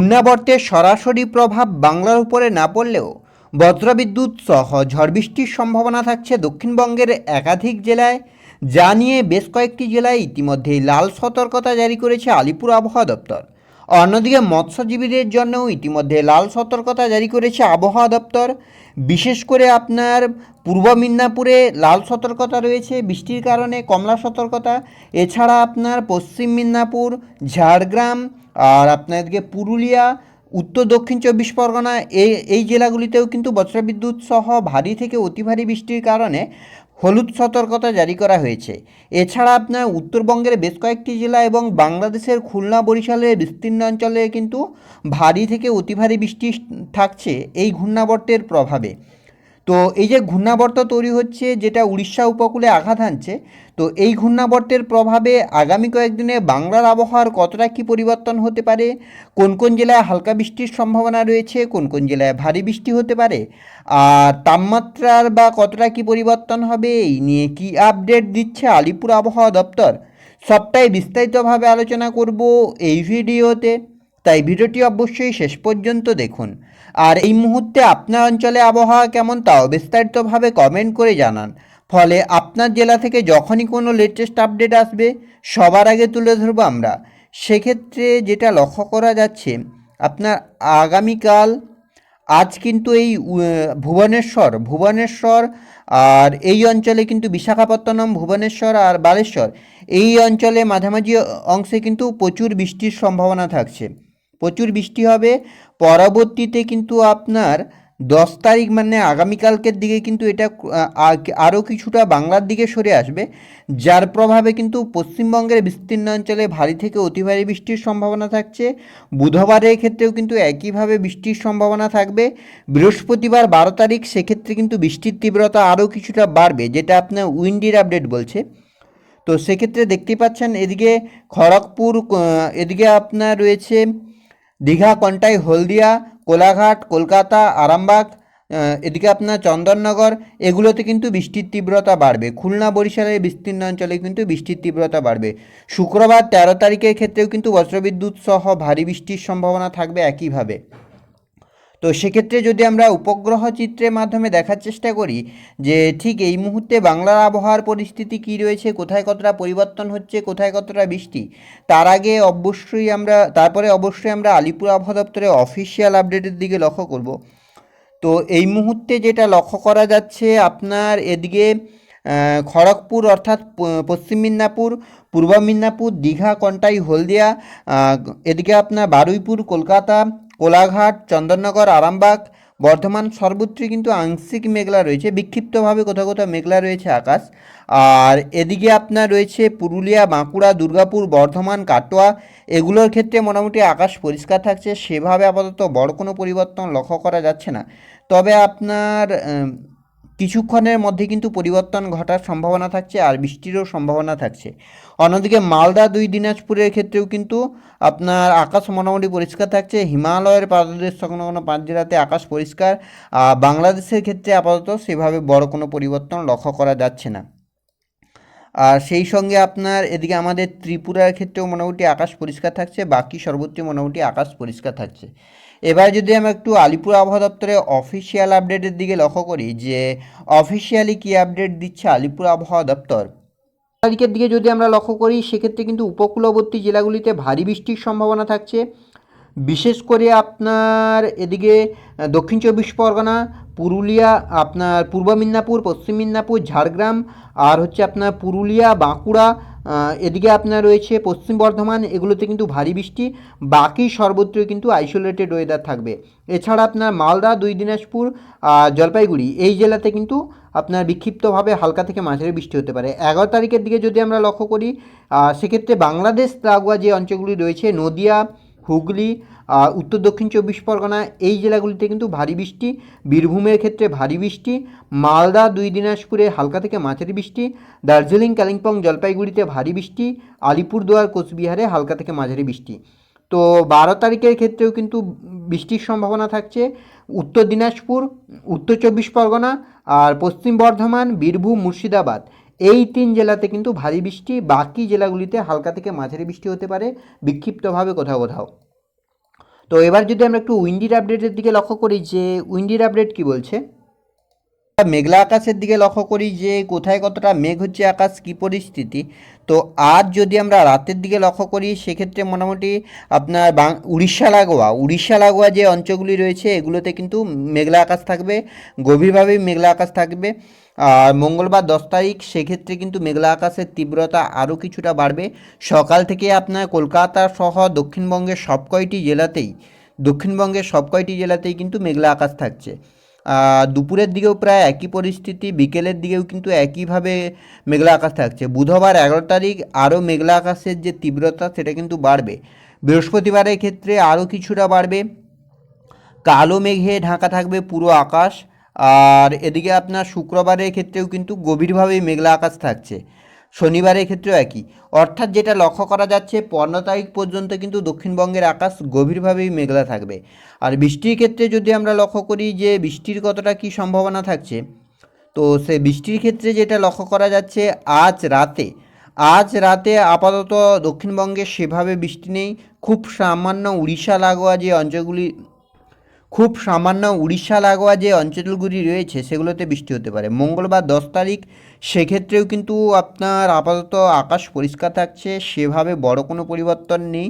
ঘূর্ণাবর্তের সরাসরি প্রভাব বাংলার উপরে না পড়লেও বজ্রবিদ্যুৎ সহ ঝড় বৃষ্টির সম্ভাবনা থাকছে দক্ষিণবঙ্গের একাধিক জেলায়, যা নিয়ে বেশ কয়েকটি জেলায় ইতিমধ্যেই লাল সতর্কতা জারি করেছে আলিপুর আবহাওয়া দপ্তর। অন্যদিকে মৎস্যজীবীদের জন্যও ইতিমধ্যে লাল সতর্কতা জারি করেছে আবহাওয়া দপ্তর। বিশেষ করে আপনার পূর্ব মিদনাপুরে লাল সতর্কতা রয়েছে, বৃষ্টির কারণে কমলা সতর্কতা। এছাড়া আপনার পশ্চিম মিদনাপুর, ঝাড়গ্রাম আর আপনাদেরকে পুরুলিয়া, উত্তর দক্ষিণ চব্বিশ পরগনা এই এই জেলাগুলিতেও কিন্তু বজ্রবিদ্যুৎ সহ ভারী থেকে অতি ভারী বৃষ্টির কারণে হলুদ সতর্কতা জারি করা হয়েছে। এছাড়া আপনার উত্তরবঙ্গের বেশ কয়েকটি জেলা এবং বাংলাদেশের খুলনা, বরিশালের বিস্তীর্ণ অঞ্চলে কিন্তু ভারী থেকে অতি ভারী বৃষ্টি থাকছে এই ঘূর্ণাবর্তের প্রভাবে। তো এই যে ঘূর্ণাবর্ত তৈরি হচ্ছে, যেটা উড়িষ্যা উপকূলে আঘাত হানছে, তো এই ঘূর্ণাবর্তের প্রভাবে আগামী কয়েকদিনে বাংলার আবহাওয়ার কতটা কী পরিবর্তন হতে পারে, কোন কোন জেলায় হালকা বৃষ্টির সম্ভাবনা রয়েছে, কোন কোন জেলায় ভারী বৃষ্টি হতে পারে, আর তাপমাত্রার বা কতটা কী পরিবর্তন হবে, এই নিয়ে কি আপডেট দিচ্ছে আলিপুর আবহাওয়া দপ্তর, সবটাই বিস্তারিতভাবে আলোচনা করব এই ভিডিওতে। তাই ভিডিওটি অবশ্যই শেষ পর্যন্ত দেখুন। আর এই মুহূর্তে আপনার অঞ্চলে আবহাওয়া কেমন তাও বিস্তারিতভাবে কমেন্ট করে জানান। ফলে আপনার জেলা থেকে যখনই কোনো লেটেস্ট আপডেট আসবে, সবার আগে তুলে ধরবো আমরা। সেক্ষেত্রে যেটা লক্ষ্য করা যাচ্ছে, আপনার আগামীকাল, আজ কিন্তু এই ভুবনেশ্বর ভুবনেশ্বর আর এই অঞ্চলে কিন্তু বিশাখাপত্তনম, ভুবনেশ্বর আর বালেশ্বর, এই অঞ্চলে মাঝামাঝি অংশে কিন্তু প্রচুর বৃষ্টির সম্ভাবনা থাকছে। প্রচুর বৃষ্টি হবে। পরবর্তীতে কিন্তু আপনার দশ তারিখ মানে আগামীকালকের দিকে কিন্তু এটা আরও কিছুটা বাংলার দিকে সরে আসবে। যার প্রভাবে কিন্তু পশ্চিমবঙ্গের বিস্তীর্ণ অঞ্চলে ভারী থেকে অতি ভারী বৃষ্টির সম্ভাবনা থাকছে। বুধবারের ক্ষেত্রেও কিন্তু একইভাবে বৃষ্টির সম্ভাবনা থাকবে। বৃহস্পতিবার বারো তারিখ সেক্ষেত্রে কিন্তু বৃষ্টির তীব্রতা আরও কিছুটা বাড়বে, যেটা আপনার উইন্ডির আপডেট বলছে। তো সেক্ষেত্রে দেখতে পাচ্ছেন, এদিকে খড়গপুর এদিকে আপনার রয়েছে দীঘা, কন্টাই, হলদিয়া, কোলাঘাট, কলকাতা, আরামবাগ এদিকে আপনার চন্দননগর, এগুলোতে কিন্তু বৃষ্টির তীব্রতা বাড়বে। খুলনা, বরিশালের বিস্তীর্ণ অঞ্চলে কিন্তু বৃষ্টির তীব্রতা বাড়বে। শুক্রবার তেরো তারিখের ক্ষেত্রেও কিন্তু বজ্রবিদ্যুৎ সহ ভারী বৃষ্টির সম্ভাবনা থাকবে একইভাবে। তো সেক্ষেত্রে যদি আমরা উপগ্রহ চিত্রের মাধ্যমে দেখার চেষ্টা করি যে ঠিক এই মুহূর্তে বাংলার আবহাওয়ার পরিস্থিতি কী রয়েছে, কোথায় কতটা পরিবর্তন হচ্ছে, কোথায় কতটা বৃষ্টি, তার আগে অবশ্যই আমরা, তারপরে অবশ্যই আমরা আলিপুর আবহাওয়া দপ্তরের অফিসিয়াল আপডেটের দিকে লক্ষ্য করব। তো এই মুহূর্তে যেটা লক্ষ্য করা যাচ্ছে, আপনার এদিকে খড়গপুর অর্থাৎ পশ্চিম মিদনাপুর, পূর্ব মিদনাপুর, দীঘা, কন্টাই, হলদিয়া এদিকে আপনার বারুইপুর, কলকাতা কোলাঘাট, চন্দননগর, আরামবাগ, বর্ধমান সর্বত্রই কিন্তু আংশিক মেঘলা রয়েছে, বিক্ষিপ্তভাবে কোথাও কোথাও মেঘলা রয়েছে আকাশ। আর এদিকে আপনার রয়েছে পুরুলিয়া, বাঁকুড়া, দুর্গাপুর, বর্ধমান, কাটোয়া, এগুলোর ক্ষেত্রে মোটামুটি আকাশ পরিষ্কার থাকছে, সেভাবে আপাতত বড় কোনো পরিবর্তন লক্ষ্য করা যাচ্ছে না। তবে আপনার কিছুক্ষণের মধ্যে কিন্তু পরিবর্তন ঘটার সম্ভাবনা থাকছে আর বৃষ্টিরও সম্ভাবনা থাকছে। অন্যদিকে মালদা, দুই দিনাজপুরের ক্ষেত্রেও কিন্তু আপনার আকাশ মোটামুটি পরিষ্কার থাকছে। হিমালয়ের পাদদেশ সংলগ্ন পাঁচ জেলাতে আকাশ পরিষ্কার। আর বাংলাদেশের ক্ষেত্রে আপাতত সেভাবে বড় কোনো পরিবর্তন লক্ষ্য করা যাচ্ছে না। আর সেই সঙ্গে আপনার এদিকে আমাদের ত্রিপুরার ক্ষেত্রেও মোটামুটি আকাশ পরিষ্কার থাকছে। বাকি সর্বত্র মোটামুটি আকাশ পরিষ্কার থাকছে। এবার যদি আমরা একটু আলিপুর আবহাওয়া দপ্তরের অফিসিয়াল আপডেটের দিকে লক্ষ্য করি, যে অফিসিয়ালি কী আপডেট দিচ্ছে আলিপুর আবহাওয়া দপ্তর? তারিখের দিকে যদি আমরা লক্ষ্য করি, সেক্ষেত্রে কিন্তু উপকূলবর্তী জেলাগুলিতে ভারী বৃষ্টির সম্ভাবনা থাকছে। বিশেষ করে আপনার এদিকে দক্ষিণ চব্বিশ পরগনা, পুরুলিয়া, আপনার পূর্ব মিদনাপুর, পশ্চিম মিদনাপুর, ঝাড়গ্রাম, আর হচ্ছে আপনার পুরুলিয়া, বাঁকুড়া এদিকে আপনার রয়েছে পশ্চিম বর্ধমান, এগুলোতে কিন্তু ভারী বৃষ্টি, বাকি সর্বত্রই কিন্তু আইসোলেটেড ওয়েদার থাকবে। এছাড়া আপনার মালদা, দুই দিনাজপুর, আর জলপাইগুড়ি, এই জেলাতে কিন্তু আপনার বিক্ষিপ্তভাবে হালকা থেকে মাঝারি বৃষ্টি হতে পারে। এগারো তারিখের দিকে যদি আমরা লক্ষ্য করি সেক্ষেত্রে বাংলাদেশ লাগোয়া যে অঞ্চলগুলি রয়েছে, নদিয়া হুগলি উত্তর দক্ষিণ চব্বিশ পরগনা, এই জেলাগুলিতে কিন্তু ভারী বৃষ্টি, বীরভূমের ক্ষেত্রে ভারী বৃষ্টি, মালদা, দুই দিনাজপুরে হালকা থেকে মাঝারি বৃষ্টি, দার্জিলিং, কালিম্পং, জলপাইগুড়িতে ভারী বৃষ্টি, আলিপুরদুয়ার, কোচবিহারে হালকা থেকে মাঝারি বৃষ্টি। তো বারো তারিখের ক্ষেত্রেও কিন্তু বৃষ্টির সম্ভাবনা থাকছে। উত্তর দিনাজপুর, উত্তর চব্বিশ পরগনা, আর পশ্চিম বর্ধমান, বীরভূম, মুর্শিদাবাদ। এই তিন জেলাতে কিন্তু ভারী বৃষ্টি, বাকি জেলাগুলিতে হালকা থেকে মাঝারি বৃষ্টি হতে পারে, বিক্ষিপ্তভাবে কোথাও কোথাও। তো এবার যদি আমরা একটু উইন্ডির আপডেটের দিকে লক্ষ্য করি, যে উইন্ডির আপডেট কি বলছে? মেঘলা আকাশের দিকে লক্ষ্য করি, যে কোথায় কতটা মেঘ হচ্ছে, আকাশ কী পরিস্থিতি তো আজ যদি আমরা রাতের দিকে লক্ষ্য করি, সেক্ষেত্রে মোটামুটি আপনার বাং উড়িষ্যা লাগোয়া উড়িষ্যা লাগোয়া যে অঞ্চলগুলি রয়েছে, এগুলোতে কিন্তু মেঘলা আকাশ থাকবে গভীরভাবেই মেঘলা আকাশ থাকবে। আর মঙ্গলবার দশ তারিখ, সেক্ষেত্রে কিন্তু মেঘলা আকাশের তীব্রতা আরও কিছুটা বাড়বে। সকাল থেকে আপনার কলকাতা সহ দক্ষিণবঙ্গের সব কয়টি জেলাতেই, দক্ষিণবঙ্গের সব কয়টি জেলাতেই কিন্তু মেঘলা আকাশ থাকছে। দুপুরের দিকেও প্রায় একই পরিস্থিতি, বিকেলের দিকেও কিন্তু একইভাবে মেঘলা আকাশ থাকছে। বুধবার এগারো তারিখ আরও মেঘলা আকাশের যে তীব্রতা, সেটা কিন্তু বাড়বে। বৃহস্পতিবারের ক্ষেত্রে আরও কিছুটা বাড়বে। কালো মেঘে ঢাকা থাকবে পুরো আকাশ। আর এদিকে আপনার শুক্রবারের ক্ষেত্রেও কিন্তু গভীরভাবে মেঘলা আকাশ থাকছে। শনিবারের ক্ষেত্রেও একই। অর্থাৎ যেটা লক্ষ্য করা যাচ্ছে পনেরো তারিখ পর্যন্ত কিন্তু দক্ষিণবঙ্গের আকাশ গভীরভাবেই মেঘলা থাকবে। আর বৃষ্টির ক্ষেত্রে যদি আমরা লক্ষ্য করি যে বৃষ্টির কতটা কী সম্ভাবনা থাকছে, তো সে বৃষ্টির ক্ষেত্রে যেটা লক্ষ্য করা যাচ্ছে, আজ রাতে আজ রাতে আপাতত দক্ষিণবঙ্গে সেভাবে বৃষ্টি নেই। খুব সামান্য উড়িষ্যা, লাগোয়া যে অঞ্চলগুলি খুব সামান্য উড়িষ্যা লাগোয়া যে অঞ্চলগুলি রয়েছে, সেগুলোতে বৃষ্টি হতে পারে। মঙ্গলবার দশ তারিখ, সেক্ষেত্রেও কিন্তু আপনার আপাতত আকাশ পরিষ্কার থাকছে, সেভাবে বড় কোনো পরিবর্তন নেই।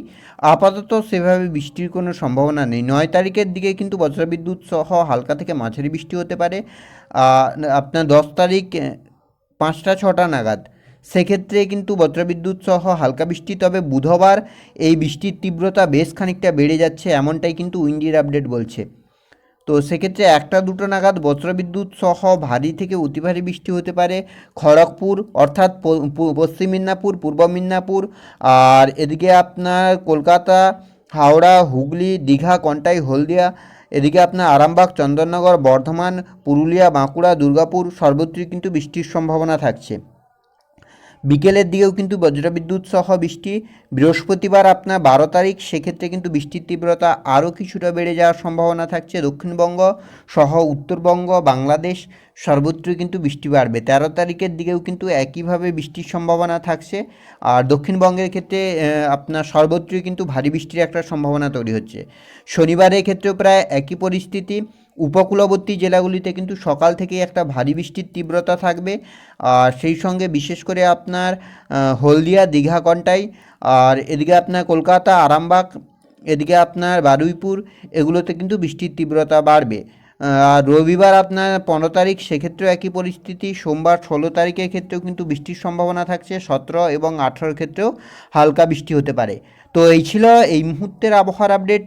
আপাতত সেভাবে বৃষ্টির কোনো সম্ভাবনা নেই। নয় তারিখের দিকে কিন্তু বজ্রবিদ্যুৎ সহ হালকা থেকে মাঝারি বৃষ্টি হতে পারে। আপনার দশ তারিখ, পাঁচটা, ছটা নাগাদ। সেক্ষেত্রে কিন্তু বজ্রবিদ্যুৎ সহ হালকা বৃষ্টি, তবে বুধবার এই বৃষ্টির তীব্রতা বেশ খানিকটা বেড়ে যাচ্ছে এমনটাই কিন্তু উইন্ডির আপডেট বলছে। তো সেক্ষেত্রে একটা দুটো নাগাদ বজ্রবিদ্যুৎ সহ ভারী থেকে অতি ভারী বৃষ্টি হতে পারে খড়গপুর, অর্থাৎ পশ্চিম মিদনাপুর, পূর্ব মিদনাপুর, আর এদিকে আপনার কলকাতা, হাওড়া, হুগলি, দীঘা, কন্টাই, হলদিয়া, এদিকে আপনার আরামবাগ, চন্দননগর, বর্ধমান, পুরুলিয়া, বাঁকুড়া, দুর্গাপুর সর্বত্রই কিন্তু বৃষ্টির সম্ভাবনা থাকছে। বিকেলের দিকেও কিন্তু বজ্রবিদ্যুৎ সহ বৃষ্টি। বৃহস্পতিবার আপনার বারো তারিখ, সেক্ষেত্রে কিন্তু বৃষ্টির তীব্রতা আরও কিছুটা বেড়ে যাওয়ার সম্ভাবনা থাকছে দক্ষিণবঙ্গ সহ উত্তরবঙ্গ, বাংলাদেশ। সর্বত্রই কিন্তু বৃষ্টি বাড়বে। তেরো তারিখের দিকেও কিন্তু একইভাবে বৃষ্টির সম্ভাবনা থাকছে। আর দক্ষিণবঙ্গের ক্ষেত্রে আপনার সর্বত্রই কিন্তু ভারী বৃষ্টির একটা সম্ভাবনা তৈরি হচ্ছে। শনিবারের ক্ষেত্রেও প্রায় একই পরিস্থিতি। উপকূলবর্তী জেলাগুলিতে কিন্তু সকাল থেকেই একটা ভারী বৃষ্টির তীব্রতা থাকবে। আর সেই সঙ্গে বিশেষ করে আপনার হলদিয়া দীঘা কন্টাই, আর এদিকে আপনার কলকাতা, আরামবাগ, এদিকে আপনার বারুইপুর, এগুলোতে কিন্তু বৃষ্টির তীব্রতা বাড়বে। আর রবিবার আপনার পনেরো তারিখ, সেক্ষেত্রেও একই পরিস্থিতি। সোমবার ষোলো তারিখের ক্ষেত্রেও কিন্তু বৃষ্টির সম্ভাবনা থাকছে। সতেরো এবং আঠেরোর ক্ষেত্রেও হালকা বৃষ্টি হতে পারে। তো এই ছিল এই মুহূর্তের আবহাওয়ার আপডেট।